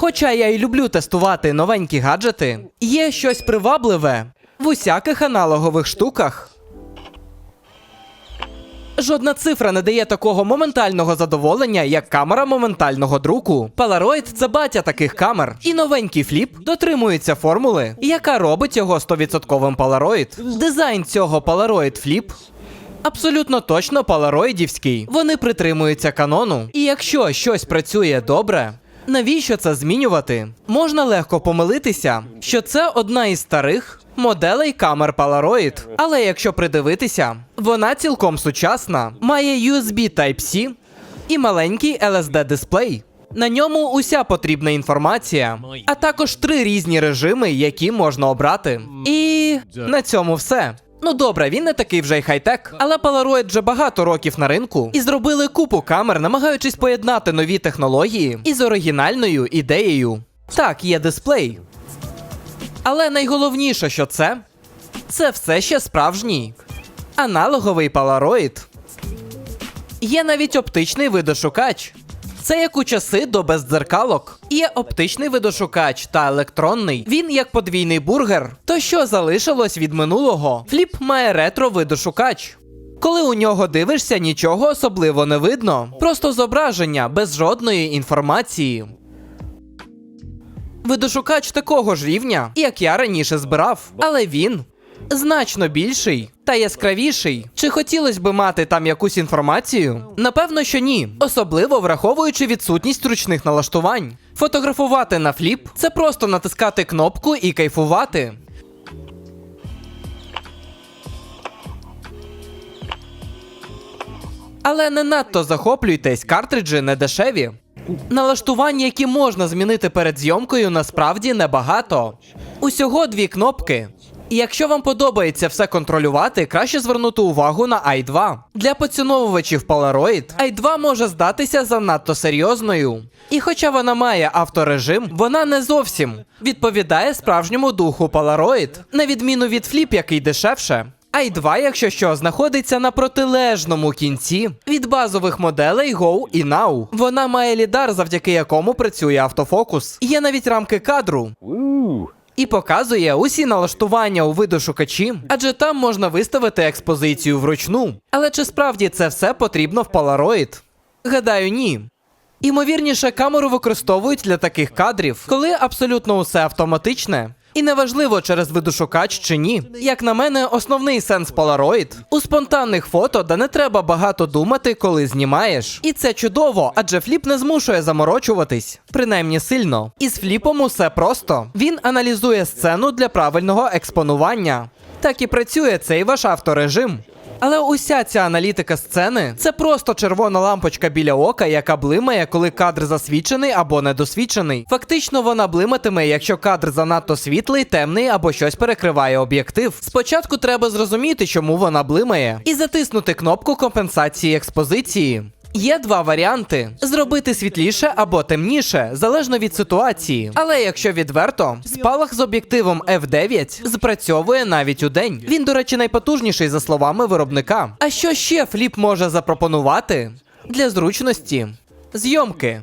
Хоча я й люблю тестувати новенькі гаджети, є щось привабливе в усяких аналогових штуках. Жодна цифра не дає такого моментального задоволення, як камера моментального друку. Polaroid – це батя таких камер. І новенький фліп дотримується формули, яка робить його 100% Polaroid. Дизайн цього Polaroid Flip Абсолютно точно палароїдівський. Вони притримуються канону. І якщо щось працює добре, навіщо це змінювати? Можна легко помилитися, що це одна із старих моделей камер Polaroid. Але якщо придивитися, вона цілком сучасна, має USB Type-C і маленький LSD дисплей. На ньому уся потрібна інформація, а також три різні режими, які можна обрати. І на цьому все. Ну добре, він не такий вже й хай-тек, але Polaroid вже багато років на ринку і зробили купу камер, намагаючись поєднати нові технології із оригінальною ідеєю. Так, є дисплей. Але найголовніше, що це, це все ще справжній аналоговий Polaroid. Є навіть оптичний видошукач. Це як у часи до бездзеркалок. Є оптичний видошукач та електронний. Він як подвійний бургер. То що залишилось від минулого? Фліп має ретро-видошукач. Коли у нього дивишся, нічого особливо не видно. Просто зображення без жодної інформації. Видошукач такого ж рівня, як я раніше збирав, але він значно більший та яскравіший. Чи хотілося би мати там якусь інформацію? Напевно, що ні, особливо враховуючи відсутність ручних налаштувань. Фотографувати на фліп це просто натискати кнопку і кайфувати. Але не надто захоплюйтесь, картриджі не дешеві. Налаштувань, які можна змінити перед зйомкою, насправді небагато. Усього дві кнопки. І якщо вам подобається все контролювати, краще звернути увагу на i2. Для поціновувачів Polaroid i2 може здатися занадто серйозною. І хоча вона має авторежим, вона не зовсім відповідає справжньому духу Polaroid, на відміну від Flip, який дешевше. i2, якщо що, знаходиться на протилежному кінці від базових моделей Go і Now. Вона має лідар, завдяки якому працює автофокус. Є навіть рамки кадру. І показує усі налаштування у видошукачі, адже там можна виставити експозицію вручну. Але чи справді це все потрібно в Polaroid? Гадаю, ні. Імовірніше, камеру використовують для таких кадрів, коли абсолютно усе автоматичне. І неважливо, через видошукач чи ні. Як на мене, основний сенс Polaroid у спонтанних фото, де не треба багато думати, коли знімаєш. І це чудово, адже фліп не змушує заморочуватись, принаймні сильно. І з фліпом усе просто. Він аналізує сцену для правильного експонування. Так і працює цей ваш авторежим. Але уся ця аналітика сцени це просто червона лампочка біля ока, яка блимає, коли кадр засвічений або недосвічений. Фактично вона блиматиме, якщо кадр занадто світлий, темний або щось перекриває об'єктив. Спочатку треба зрозуміти, чому вона блимає, і затиснути кнопку компенсації експозиції. Є два варіанти: зробити світліше або темніше, залежно від ситуації. Але якщо відверто, спалах з об'єктивом F9 спрацьовує навіть у день. Він, до речі, найпотужніший за словами виробника. А що ще фліп може запропонувати для зручності? Зйомки.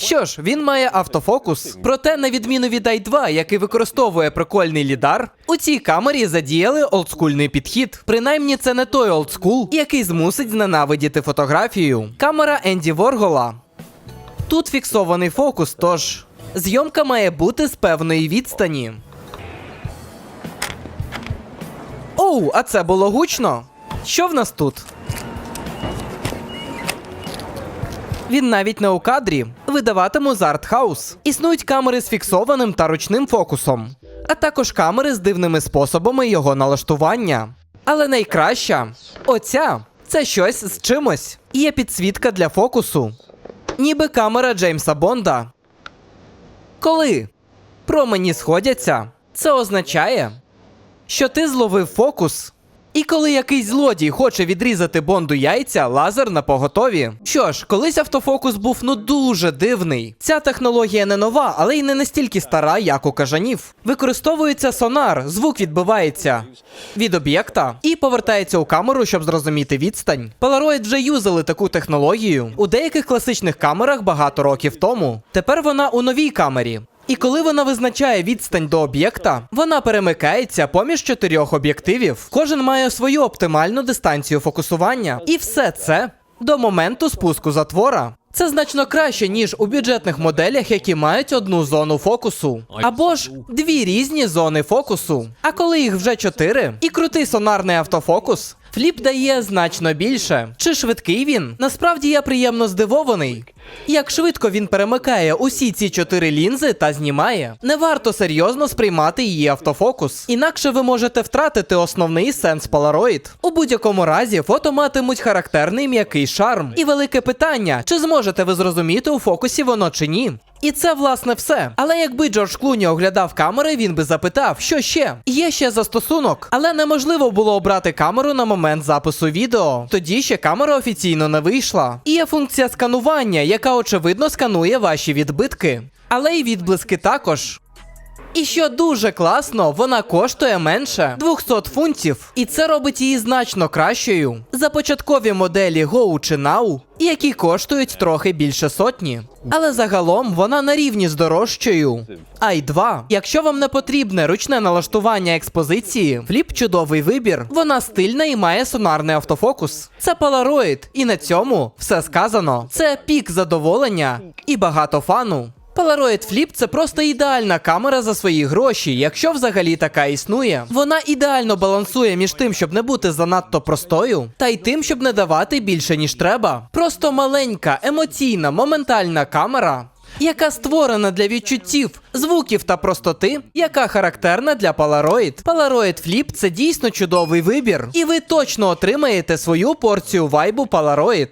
Що ж, він має автофокус. Проте, на відміну від i2, який використовує прикольний лідар, у цій камері задіяли олдскульний підхід. Принаймні, це не той олдскул, який змусить зненавидіти фотографію. Камера Енді Воргола. Тут фіксований фокус, тож зйомка має бути з певної відстані. Оу, а це було гучно. Що в нас тут? Він навіть не у кадрі. Видаватиму з артхаус. Існують камери з фіксованим та ручним фокусом, а також камери з дивними способами його налаштування. Але найкраща оця це щось з чимось. Є підсвітка для фокусу, ніби камера Джеймса Бонда. Коли промені сходяться, це означає, що ти зловив фокус. І коли якийсь злодій хоче відрізати Бонду яйця, лазер на поготові. Що ж, колись автофокус був ну дуже дивний. Ця технологія не нова, але й не настільки стара, як у кажанів. Використовується сонар, звук відбивається від об'єкта і повертається у камеру, щоб зрозуміти відстань. Polaroid вже юзали таку технологію у деяких класичних камерах багато років тому. Тепер вона у новій камері. І коли вона визначає відстань до об'єкта, вона перемикається поміж чотирьох об'єктивів. Кожен має свою оптимальну дистанцію фокусування. І все це до моменту спуску затвора. Це значно краще, ніж у бюджетних моделях, які мають одну зону фокусу. Або ж дві різні зони фокусу. А коли їх вже чотири, і крутий сонарний автофокус, фліп дає значно більше. Чи швидкий він? Насправді я приємно здивований. Як швидко він перемикає усі ці чотири лінзи та знімає, не варто серйозно сприймати її автофокус. Інакше ви можете втратити основний сенс Polaroid. У будь-якому разі фото матимуть характерний м'який шарм. І велике питання: чи зможете ви зрозуміти у фокусі воно чи ні? І це власне все. Але якби Джордж Клуні оглядав камери, він би запитав, що ще? Є ще застосунок, але неможливо було обрати камеру на момент запису відео. Тоді ще камера офіційно не вийшла. І є функція сканування, яка очевидно сканує ваші відбитки. Але й відблиски також. І що дуже класно, вона коштує менше 200 фунтів, і це робить її значно кращою за початкові моделі Go чи Now, які коштують трохи більше сотні. Але загалом вона на рівні з дорожчою. i2. Якщо вам не потрібне ручне налаштування експозиції, фліп чудовий вибір. Вона стильна і має сонарний автофокус. Це Polaroid, і на цьому все сказано. Це пік задоволення і багато фану. Polaroid Flip – це просто ідеальна камера за свої гроші, якщо взагалі така існує. Вона ідеально балансує між тим, щоб не бути занадто простою, та й тим, щоб не давати більше ніж треба. Просто маленька, емоційна, моментальна камера. Яка створена для відчуттів, звуків та простоти, яка характерна для Polaroid. Polaroid Flip – це дійсно чудовий вибір, і ви точно отримаєте свою порцію вайбу Polaroid.